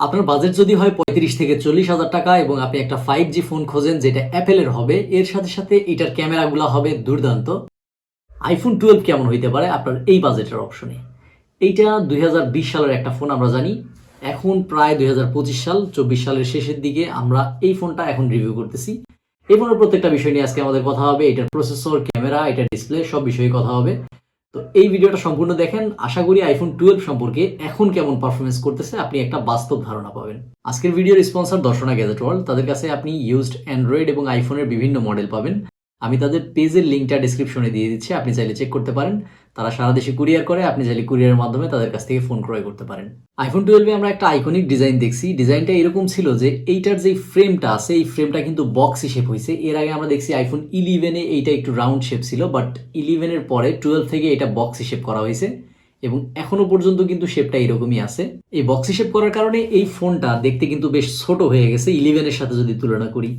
আপনার বাজেট যদি হয় পঁয়ত্রিশ থেকে চল্লিশ হাজার টাকা এবং আপনি একটা ফাইভ জি ফোন খোঁজেন যেটা অ্যাপেলের হবে, এর সাথে সাথে এটার ক্যামেরাগুলো হবে দুর্দান্ত। আইফোন টুয়েলভ কেমন হইতে পারে? আপনার এই বাজেটের অপশনে এইটা দুই হাজার বিশ সালের একটা ফোন আমরা জানি। এখন প্রায় দুই হাজার পঁচিশ সাল, চব্বিশ সালের শেষের দিকে আমরা এই ফোনটা এখন রিভিউ করতেছি। এই ফোনের প্রত্যেকটা বিষয় নিয়ে আজকে আমাদের কথা হবে। এটার প্রসেসর ক্যামেরা, এটার ডিসপ্লে সব বিষয়ে কথা হবে। তো এই ভিডিওটা সম্পূর্ণ দেখেন। আশা করি আইফোন টুয়েলভ সম্পর্কে এখন কেমন পারফরমেন্স করতেছে আপনি একটা বাস্তব ধারণা পাবেন। আজকের ভিডিওর স্পন্সর দর্শনা গ্যাজেট ওয়ার্ল্ড তাদের কাছে আপনি ইউজড অ্যান্ড্রয়েড এবং আইফোনের বিভিন্ন মডেল পাবেন। আমি তাদের পেজের লিঙ্কটা ডিসক্রিপশনে দিয়ে দিচ্ছি, আপনি চাইলে চেক করতে পারেন। তারা সারা দেশে কুরিয়ার করে, আপনি চাইলে কুরিয়ারের মাধ্যমে তাদের কাছ থেকে ফোন ক্রয় করতে পারেন। আইফোন টুয়েলভে আমরা একটা আইকনিক ডিজাইন দেখছি। ডিজাইনটা এরকম ছিল যে, এইটার যে ফ্রেমটা আছে, এই ফ্রেমটা কিন্তু বক্সি শেপ হয়েছে। এর আগে আমরা দেখছি আইফোন ইলেভেনে এইটা একটু রাউন্ড শেপ ছিল বাট ইলেভেনের পরে টুয়েলভ থেকে এটা বক্স শেপ করা হয়েছে। এবং এখনও পর্যন্ত কিন্তু শেপটা এরকমই আছে। এই বক্সি শেপ করার কারণে এই ফোনটা দেখতে কিন্তু বেশ ছোট হয়ে গেছে। ইলেভেনের সাথে যদি তুলনা করি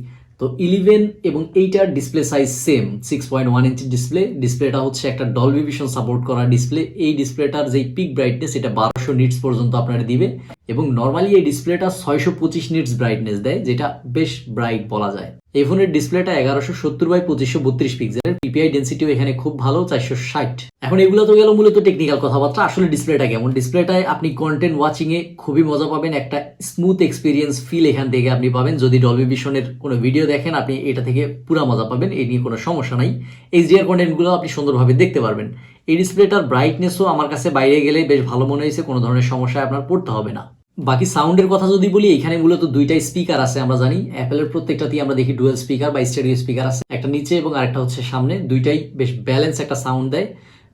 তো ইলেভেন এবং এইটার display size same six point one ইঞ্চি ডিসপ্লে ডিসপ্লেটা হচ্ছে একটা ডলবি ভিশন সাপোর্ট করা ডিসপ্লে এই ডিসপ্লেটার যেই পিক ব্রাইটনেস এটা বারোশো নিটস পর্যন্ত আপনারা দিবে। এবং নর্মালি এই ডিসপ্লেটা ছয়শো পঁচিশ নিটস ব্রাইটনেস দেয়, যেটা বেশ ব্রাইট বলা যায়। এই ফোনের ডিসপ্লেটা এগারোশো সত্তর বাই পঁচিশশো বত্রিশ পিক্সেলের পিপিআই ডেন্সিটিও এখানে খুব ভালো, চারশো ষাট। এখন এগুলো তো গেল মূলত টেকনিক্যাল কথাবার্তা। আসলে ডিসপ্লেটা কেমন? ডিসপ্লেটায় আপনি কন্টেন্ট ওয়াচিং এ খুবই মজা পাবেন, একটা স্মুথ এক্সপিরিয়েন্স ফিল এখান থেকে আপনি পাবেন। যদি ডলবি ভিশনের কোনো ভিডিও দেখেন, আপনি এটা থেকে পুরা মজা পাবেন এই নিয়ে কোনো সমস্যা নাই। এইচডিআর কন্টেন্টগুলো আপনি সুন্দরভাবে দেখতে পারবেন। এই ডিসপ্লেটার ব্রাইটনেসও আমার কাছে বাইরে গেলে বেশ ভালো মনে হয়েছে, কোনো ধরনের সমস্যায় আপনার পড়তে হবে না। বাকি সাউন্ডের কথা যদি বলি, এখানে মূলত দুইটাই স্পিকার আছে আমরা জানি। অ্যাপেলের প্রত্যেকটাতেই আমরা দেখি ডুয়েল স্পিকার বা স্টেডিও স্পিকার আছে। একটা নিচে এবং আরেকটা হচ্ছে সামনে। দুইটাই বেশ ব্যালেন্স একটা সাউন্ড দেয়।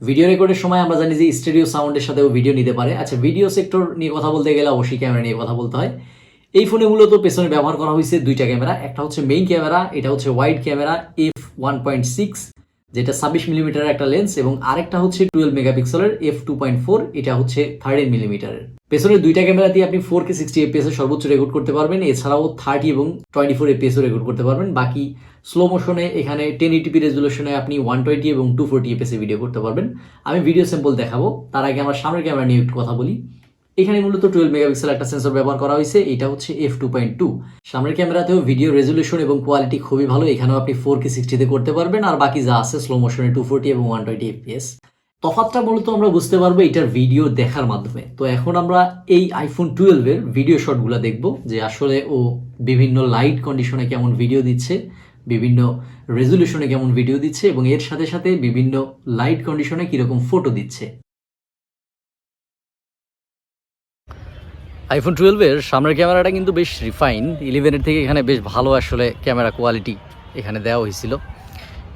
ভিডিও রেকর্ডের সময় আমরা জানি যে স্টেডিও সাউন্ডের সাথেও ভিডিও নিতে পারে। আচ্ছা ভিডিও সেক্টর নিয়ে কথা বলতে গেলে অবশ্যই ক্যামেরা নিয়ে কথা বলতে হয়। এই ফোনে মূলত পেছনে ব্যবহার করা হয়েছে দুইটা ক্যামেরা একটা হচ্ছে মেইন ক্যামেরা এটা হচ্ছে wide camera F one point six যেটা ছাব্বিশ মিলিমিটারের একটা লেন্স এবং আরেকটা হচ্ছে টুয়েলভ মেগাপিক্সেলের এফ টু পয়েন্ট ফোর এটা হচ্ছে থার্টিন মিলিমিটারের। পেছনের দুইটা ক্যামেরা দিয়ে আপনি ফোর কে সিক্সটি এফপিএস এর সর্বোচ্চ রেকর্ড করতে পারবেন, এছাড়াও থার্টি এবং টোয়েন্টি ফোর এফপিএসও রেকর্ড করতে পারবেন। বাকি স্লো মোশনে এখানে টেন এইটিপি রেজুলেশনে আপনি ওয়ান টোয়েন্টি এবং টু ফোরটি এফপিএস ভিডিও করতে পারবেন। আমি ভিডিও স্যাম্পল দেখাবো, তার আগে আমার সামনের ক্যামেরা নিয়ে একটু কথা বলি। এখানে মূলত টুয়েলভ মেগাপিক্সেল একটা সেন্সর ব্যবহার করা হয়েছে, এটা হচ্ছে এফ টু পয়েন্ট টু সামনের ক্যামেরাতেও ভিডিও রেজুলেশন এবং কোয়ালিটি খুবই ভালো, এখানেও আপনি ফোর কে সিক্সটিতে করতে পারবেন, আর বাকি যা আছে স্লো মোশনে টু ফোরটি এবং ওয়ান টোয়েন্টি এফপিএস তফাৎটা মূলত আমরা বুঝতে পারব এটার ভিডিও দেখার মাধ্যমে। তো এখন আমরা এই আইফোন টুয়েলভের ভিডিও শটগুলো দেখব, যে আসলে ও বিভিন্ন লাইট কন্ডিশনে কেমন ভিডিও দিচ্ছে, বিভিন্ন রেজুলেশনে কেমন ভিডিও দিচ্ছে, এবং এর সাথে সাথে বিভিন্ন লাইট কন্ডিশনে কীরকম ফটো দিচ্ছে। আইফোন টুয়েলভের সামনের ক্যামেরাটা কিন্তু বেশ রিফাইন ইলেভেনের থেকে এখানে বেশ ভালো আসলে ক্যামেরা কোয়ালিটি এখানে দেওয়া হয়েছিল।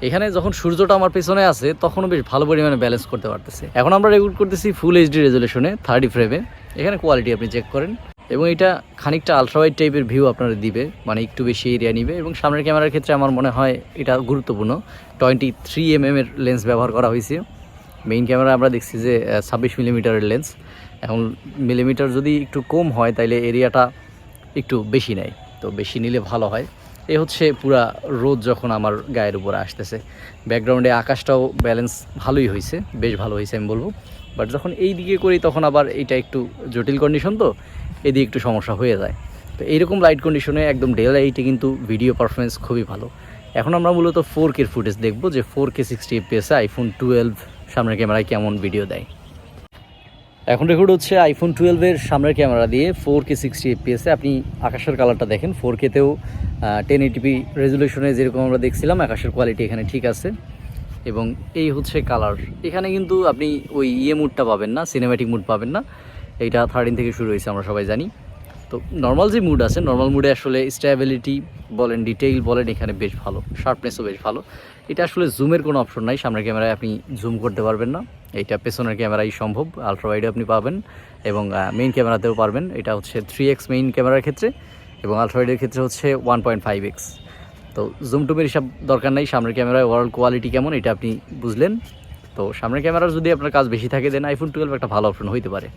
এখানে যখন সূর্যটা আমার পেছনে আছে, তখনও বেশ ভালো পরিমাণে ব্যালেন্স করতে পারতেছে। এখন আমরা রেকর্ড করতেছি ফুল এইচডি রেজুলেশনে থার্টি ফ্রেমে এখানে কোয়ালিটি আপনি চেক করেন। এবং এটা খানিকটা আলট্রাওয়াইড টাইপের ভিউ আপনারা দিবে মানে একটু বেশি এরিয়া নিবে। এবং সামনের ক্যামেরার ক্ষেত্রে আমার মনে হয় এটা গুরুত্বপূর্ণ। টোয়েন্টি থ্রি এম এর লেন্স ব্যবহার করা হয়েছে। মেইন ক্যামেরা আমরা দেখছি যে ছাব্বিশ মিলিমিটারের লেন্স এখন মিলিমিটার যদি একটু কম হয়, তাইলে এরিয়াটা একটু বেশি নেয়। তো বেশি নিলে ভালো হয়। এ হচ্ছে পুরা রোদ যখন আমার গায়ের উপরে আসতেছে। ব্যাকগ্রাউন্ডে আকাশটাও ব্যালেন্স ভালোই হয়েছে বেশ ভালো হয়েছে আমি বলব। বাট যখন এই দিকে করি, তখন আবার এটা একটু জটিল কন্ডিশন তো, এদিকে একটু সমস্যা হয়ে যায়। তো এইরকম লাইট কন্ডিশনে একদম ডেল লাইটে কিন্তু ভিডিও পারফরমেন্স খুবই ভালো। এখন আমরা মূলত ফোর কের ফুটেজ দেখব যে ফোর কে সিক্সটি এফপিএসে আইফোন টুয়েলভ সামনের ক্যামেরায় কেমন ভিডিও দেয়। এখন রেকর্ড হচ্ছে আইফোন টুয়েলভের সামনের ক্যামেরা দিয়ে ফোর কে সিক্সটি এফপিএসে আপনি আকাশের কালারটা দেখেন ফোর কেতেও টেন এইটিপি রেজুলেশনে যেরকম আমরা দেখছিলাম, আকাশের কোয়ালিটি এখানে ঠিক আছে। এবং এই হচ্ছে কালার এখানে কিন্তু আপনি ওই ইয়ে মুডটা পাবেন না সিনেম্যাটিক মুড পাবেন না। এইটা থার্টিন থেকে শুরু হয়েছে, আমরা সবাই জানি। তো নর্মাল যে মুড আছে নর্মাল মুডে আসলে স্ট্যাবিলিটি বলেন ডিটেইল বলেন, এখানে বেশ ভালো শার্পনেসও বেশ ভালো। এটা আসলে জুমের কোনো অপশন নাই, সামনের ক্যামেরায় আপনি জুম করতে পারবেন না। এইটা পেছনের ক্যামেরাই সম্ভব আলট্রা ওয়াইডে আপনি পাবেন এবং মেইন ক্যামেরাতেও পারবেন। এটা হচ্ছে থ্রি এক্স মেইন ক্যামেরার ক্ষেত্রে এবং আলট্রা ওয়াইডের ক্ষেত্রে হচ্ছে ওয়ান পয়েন্ট ফাইভ এক্স তো জুম টুমের হিসাব দরকার নাই, সামনের ক্যামেরায় ওভারঅল কোয়ালিটি কেমন, এটা আপনি বুঝলেন। তো সামনের ক্যামেরার যদি আপনার কাজ বেশি থাকে দেন আইফোন টুয়েলভ একটা ভালো অপশন হইতে পারে।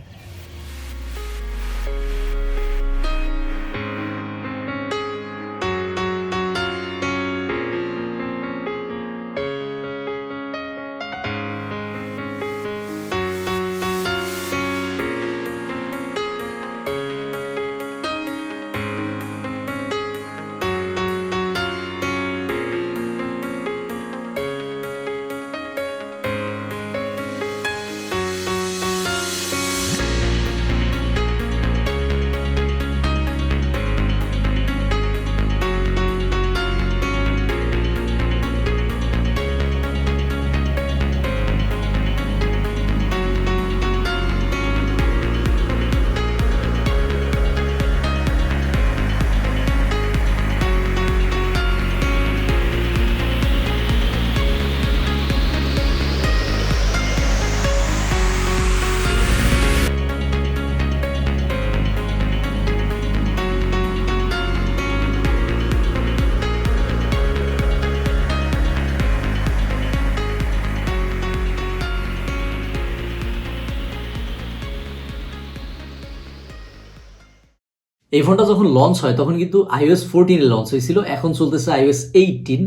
এই ফোনটা যখন লঞ্চ হয়, তখন কিন্তু আইওএস ফোরটিনে লঞ্চ হয়েছিল, এখন চলতেছে আইওএস এইটিন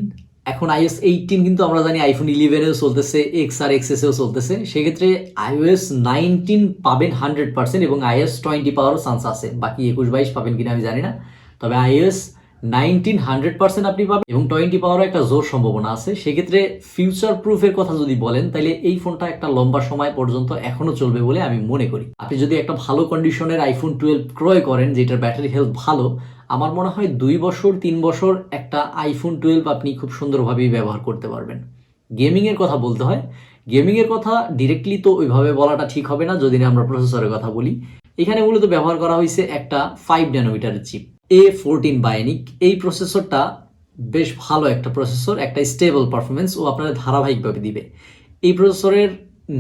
এখন আইওএস এইটিন কিন্তু আমরা জানি আইফোন ইলেভেনেও চলতেছে এক্স আর এক্স এসেও চলতেছে। সেক্ষেত্রে আইওএস নাইনটিন পাবেন হান্ড্রেড পার্সেন্ট এবং আইওএস টোয়েন্টি পাওয়ারও চান্স আছে। বাকি একুশ বাইশ পাবেন কিনা আমি জানি না। তবে আইওএস নাইনটিন হান্ড্রেড পার্সেন্ট আপনি পাবেন এবং টোয়েন্টি পাওয়ারও একটা জোর সম্ভাবনা আছে। সেক্ষেত্রে ফিউচার প্রুফের কথা যদি বলেন তাহলে এই ফোনটা একটা লম্বা সময় পর্যন্ত এখনও চলবে বলে আমি মনে করি। আপনি যদি একটা ভালো কন্ডিশনের আইফোন টুয়েলভ ক্রয় করেন, যেটার ব্যাটারি হেলথ ভালো, আমার মনে হয় দুই বছর, তিন বছর একটা আইফোন টুয়েলভ আপনি খুব সুন্দরভাবেই ব্যবহার করতে পারবেন। গেমিংয়ের কথা বলতে হয়। গেমিংয়ের কথা ডিরেক্টলি তো ওইভাবে বলাটা ঠিক হবে না, যদি না আমরা প্রসেসরের কথা বলি। এখানে মূলত ব্যবহার করা হয়েছে একটা ফাইভ ন্যানোমিটারের চিপ এ ফোরটিন বায়োনিক এই প্রসেসরটা বেশ ভালো একটা প্রসেসর একটা স্টেবল পারফরমেন্স ও আপনাদের ধারাবাহিকভাবে দিবে। এই প্রসেসরের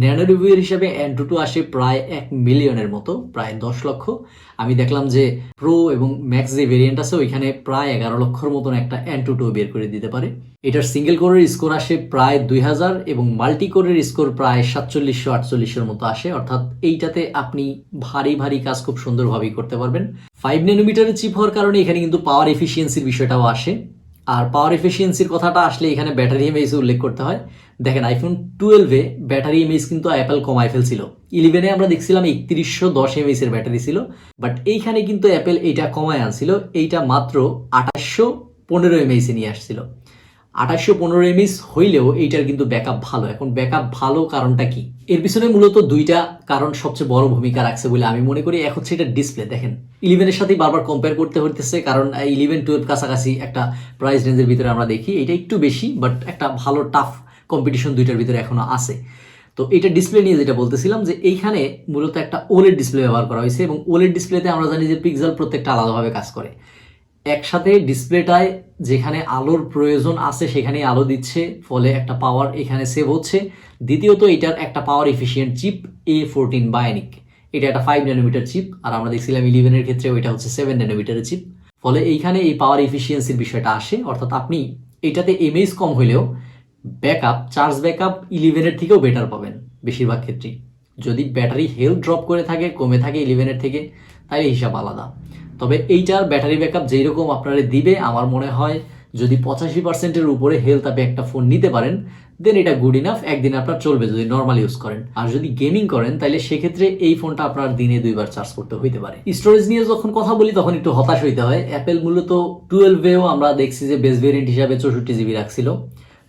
ন্যানো রিভিউয়ের হিসাবে অ্যান্টুটু আসে প্রায় এক মিলিয়নের মতো, প্রায় দশ লক্ষ। আমি দেখলাম যে প্রো এবং ম্যাক্স যে ভেরিয়েন্ট আছে, ওইখানে প্রায় এগারো লক্ষর মতন একটা অ্যান্টুটু বের করে দিতে পারে। এটার সিঙ্গেল কোরের স্কোর আসে প্রায় দুই হাজার এবং মাল্টি কোরের স্কোর প্রায় সাতচল্লিশশো আটচল্লিশের মতো আসে। অর্থাৎ এইটাতে আপনি ভারী ভারী কাজ খুব সুন্দরভাবেই করতে পারবেন। ফাইভ ন্যানোমিটারের চিপ হওয়ার কারণে এখানে কিন্তু পাওয়ার এফিসিয়েন্সির বিষয়টাও আসে। আর পাওয়ার এফিসিয়েন্সির কথাটা আসলে এখানে ব্যাটারি এমএইচ উল্লেখ করতে হয়। দেখেন আইফোন টুয়েলভে ব্যাটারি এমএইস কিন্তু অ্যাপেল কমায় ফেলছিল। ইলেভেনে আমরা দেখছিলাম একত্রিশশো দশ এমএইচ এর ব্যাটারি ছিল। বাট এইখানে কিন্তু অ্যাপেল এইটা কমায় আনছিল। এইটা মাত্র আঠাশশো পনেরো এমএইচ এ নিয়ে আসছিল। আঠাশশো পনেরো এমএস হইলেও এইটার কিন্তু ব্যাকআপ ভালো। এখন ব্যাকআপ ভালো কারণটা কি? এর পিছনে মূলত দুইটা কারণ সবচেয়ে বড় ভূমিকা রাখছে বলে আমি মনে করি। এক হচ্ছে এটা ডিসপ্লে দেখেন ইলেভেনের সাথেই বারবার কম্পেয়ার করতে হইতেছে কারণ ইলেভেন টুয়েলভ কাছাকাছি একটা প্রাইস রেঞ্জের ভিতরে আমরা দেখি। এটা একটু বেশি বাট একটা ভালো টাফ কম্পিটিশন দুইটার ভিতরে এখনও আছে। তো এটা ডিসপ্লে নিয়ে যেটা বলতেছিলাম যে এইখানে মূলত একটা ওলেড ডিসপ্লে ব্যবহার করা হয়েছে এবং ওলেড ডিসপ্লেতে আমরা জানি যে পিক্সেল প্রত্যেকটা আলাদাভাবে কাজ করে। একসাথে ডিসপ্লেটায় যেখানে আলোর প্রয়োজন আছে সেখানেই আলো দিচ্ছে, ফলে একটা পাওয়ার এখানে সেভ হচ্ছে। দ্বিতীয়ত, এটার একটা power efficient chip A fourteen bionic এটা একটা ফাইভ ন্যানোমিটার চিপ আর আমরা দেখছিলাম ইলেভেনের ক্ষেত্রে ওইটা হচ্ছে সেভেন ন্যানোমিটারের চিপ ফলে এইখানে এই পাওয়ার এফিসিয়েন্সির বিষয়টা আসে, অর্থাৎ আপনি এটাতে এমএইচ কম হইলেও ব্যাকআপ চার্জ ব্যাকআপ ইলেভেনের থেকেও বেটার পাবেন বেশিরভাগ ক্ষেত্রেই। যদি ব্যাটারি হেলথ ড্রপ করে থাকে, কমে থাকে ইলেভেনের থেকে, তাহলে হিসাব আলাদা। তবে এইটার ব্যাটারি ব্যাকআপ যেই রকম আপনারা দিবে, আমার মনে হয় যদি পঁচাশি পার্সেন্টের উপরে হেলথ আপে একটা ফোন নিতে পারেন দেন এটা গুড ইনাফ একদিন আপনার চলবে যদি নর্মাল ইউজ করেন। আর যদি গেমিং করেন তাহলে সেক্ষেত্রে এই ফোনটা আপনার দিনে দুইবার চার্জ করতে হইতে পারে। স্টোরেজ নিয়ে যখন কথা বলি, তখন একটু হতাশ হইতে হয়। অ্যাপেল মূলত টুয়েলভেও আমরা দেখছি যে বেস ভেরিয়েন্ট হিসাবে চৌষট্টি জিবি রাখছিল।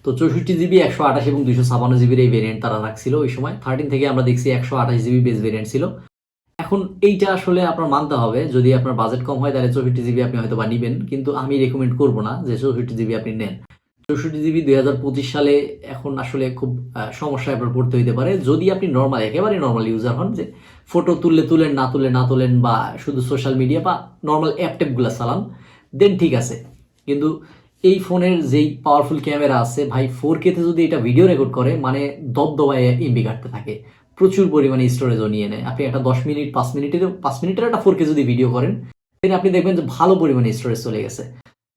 তো চৌষট্টি জিবি একশো আঠাশ এবং দুইশো ছাপান্ন জিবির এই ভেরিয়েন্ট তারা রাখছিল ওই সময়। থার্টিন থেকে আমরা দেখছি একশো আঠাশ জিবি বেস ভেরিয়েন্ট ছিল। এখন এইটা আসলে আপনার মানতে হবে। যদি আপনার বাজেট কম হয়, তাহলে চৌষট্টি জিবি আপনি হয়তো বা নিবেন। কিন্তু আমি রেকমেন্ড করব না যে চৌষট্টি জিবি আপনি নেন। চৌষট্টি জিবি দুই হাজার পঁচিশ সালে এখন আসলে খুব সমস্যায় আপনার পড়তে হইতে পারে। যদি আপনি নর্মাল একেবারে নর্মাল ইউজার হন, যে ফটো তুললে তুলেন, না তুলে না তোলেন, বা শুধু সোশ্যাল মিডিয়া বা নর্মাল অ্যাপ ট্যাপগুলো চালান দেন ঠিক আছে। কিন্তু এই ফোনের যেই পাওয়ারফুল ক্যামেরা আছে, ভাই ফোর কেতে যদি এটা ভিডিও রেকর্ড করে মানে দবদবায় এমবি কাটতে থাকে। প্রচুর পরিমাণে স্টোরেজও নিয়ে নেয়। আপনি একটা দশ মিনিট, পাঁচ মিনিটের পাঁচ মিনিটের একটা ফোর যদি ভিডিও করেন দেন আপনি দেখবেন যে ভালো পরিমাণে স্টোরেজ চলে গেছে।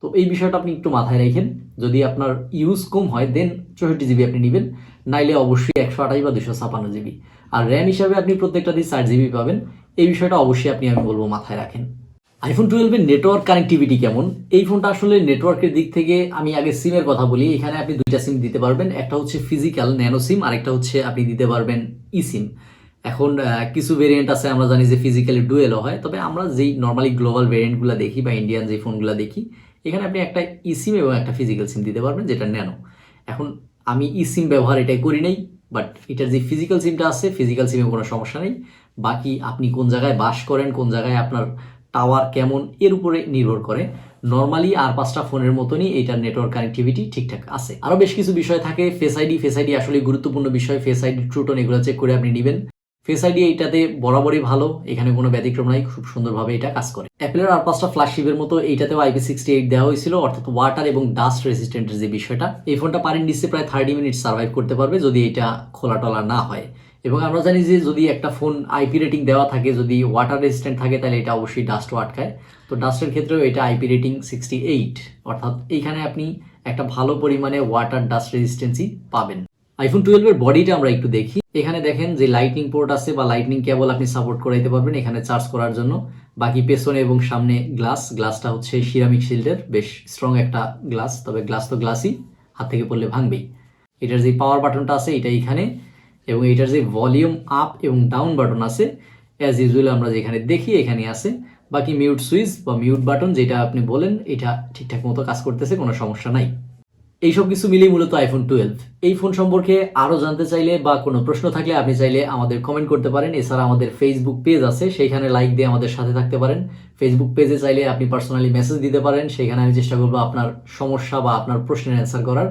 তো এই বিষয়টা আপনি একটু মাথায় রাখেন। যদি আপনার ইউজ কম হয় দেন চৌষট্টি জিবি আপনি নেবেন। নাইলে অবশ্যই একশো আঠাশ বা দুশো ছাপান্ন জিবি আর র্যাম হিসাবে আপনি প্রত্যেকটা দিয়ে চার জিবি পাবেন। এই বিষয়টা অবশ্যই আপনি, আমি বলব, মাথায় রাখেন। আইফোন টুয়েলভের নেটওয়ার্ক কানেক্টিভিটি কেমন? এই ফোনটা আসলে নেটওয়ার্কের দিক থেকে আমি আগে সিমের কথা বলি। এখানে আপনি দুইটা সিম দিতে পারবেন। একটা হচ্ছে ফিজিক্যাল ন্যানো সিম আর একটা হচ্ছে আপনি দিতে পারবেন ই সিম এখন কিছু ভেরিয়েন্ট আছে, আমরা জানি যে ফিজিক্যালি ডুয়েলও হয়। তবে আমরা যেই নর্মালি গ্লোবাল ভেরিয়েন্টগুলো দেখি বা ইন্ডিয়ান যে ফোনগুলো দেখি, এখানে আপনি একটা ই সিম এবং একটা ফিজিক্যাল সিম দিতে পারবেন, যেটা ন্যানো এখন, আমি ই সিম ব্যবহার এটাই করি নাই বাট এটার যে ফিজিক্যাল সিমটা আছে ফিজিক্যাল সিমে কোনো সমস্যা নেই। বাকি আপনি কোন জায়গায় বাস করেন, কোন জায়গায় আপনার টাওয়ার কেমন এর উপরে নির্ভর করে। নর্মালি আর পাঁচটা ফোনের মতনই এটার নেটওয়ার্ক কানেক্টিভিটি ঠিকঠাক আছে। আরও বেশ কিছু বিষয় থাকে ফেস আইডি ফেস আইডি আসলে গুরুত্বপূর্ণ বিষয় ফেস আইডি ট্রুটন এগুলো চেক করে আপনি নেবেন। ফেস আইডি এইটাতে বরাবরই ভালো, এখানে কোনো ব্যতিক্রম নাই, খুব সুন্দরভাবে এটা কাজ করে। অ্যাপেলের আর পাঁচটা ফ্ল্যাগশিপের মতো এইটাতেও আইপি সিক্সটি এইট দেওয়া হয়েছিল, অর্থাৎ ওয়াটার এবং ডাস্ট রেসিস্ট্যান্টের যে বিষয়টা, এই ফোনটা পারেন ডিসে প্রায় থার্টি মিনিট সার্ভাইভ করতে পারবে যদি এটা খোলা টলা না হয়। এবং আমরা জানি যে যদি একটা ফোন আইপি রেটিং দেওয়া থাকে, যদি ওয়াটার রেজিস্ট্যান্ট থাকে, তাহলে এটা অবশ্যই ডাস্টও আটকায়। তো ডাস্টের ক্ষেত্রেও এটা আইপি রেটিং সিক্সটি এইট অর্থাৎ এইখানে আপনি একটা ভালো পরিমাণে ওয়াটার ডাস্ট রেজিস্ট্যান্সি পাবেন। আইফোন টুয়েলভের বডিটা আমরা একটু দেখি। এখানে দেখেন যে লাইটনিং পোর্ট আছে বা লাইটনিং কেবল আপনি সাপোর্ট করাইতে পারবেন এখানে চার্জ করার জন্য। বাকি পেছনে এবং সামনে গ্লাস গ্লাসটা হচ্ছে সিরামিক শিল্ডের বেশ স্ট্রং একটা গ্লাস তবে গ্লাস তো গ্লাসই হাত থেকে পড়লে ভাঙবেই। এটার যে পাওয়ার বাটনটা আছে, এটা এখানে এবং এটার যে ভলিউম আপ এবং ডাউন বাটন আছে অ্যাজ ইউজুয়াল আমরা যেখানে দেখি এখানে আছে। বাকি মিউট সুইচ বা মিউট বাটন যেটা আপনি বলেন, এটা ঠিকঠাক মতো কাজ করতেছে, কোনো সমস্যা নাই। এইসব কিছু মিলিয়ে মূলত আইফোন টুয়েলভ এই ফোন সম্পর্কে আরও জানতে চাইলে বা কোনো প্রশ্ন থাকলে আপনি চাইলে আমাদের কমেন্ট করতে পারেন। এছাড়া আমাদের ফেসবুক পেজ আছে, সেইখানে লাইক দিয়ে আমাদের সাথে থাকতে পারেন। ফেসবুক পেজে চাইলে আপনি পার্সোনালি মেসেজ দিতে পারেন। সেখানে আমি চেষ্টা করব আপনার সমস্যা বা আপনার প্রশ্নের অ্যান্সার করার।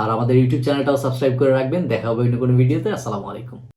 আর আমাদের ইউটিউব চ্যানেলটাও সাবস্ক্রাইব করে রাখবেন। দেখা হবে অন্য কোনো ভিডিওতে আসসালামু আলাইকুম।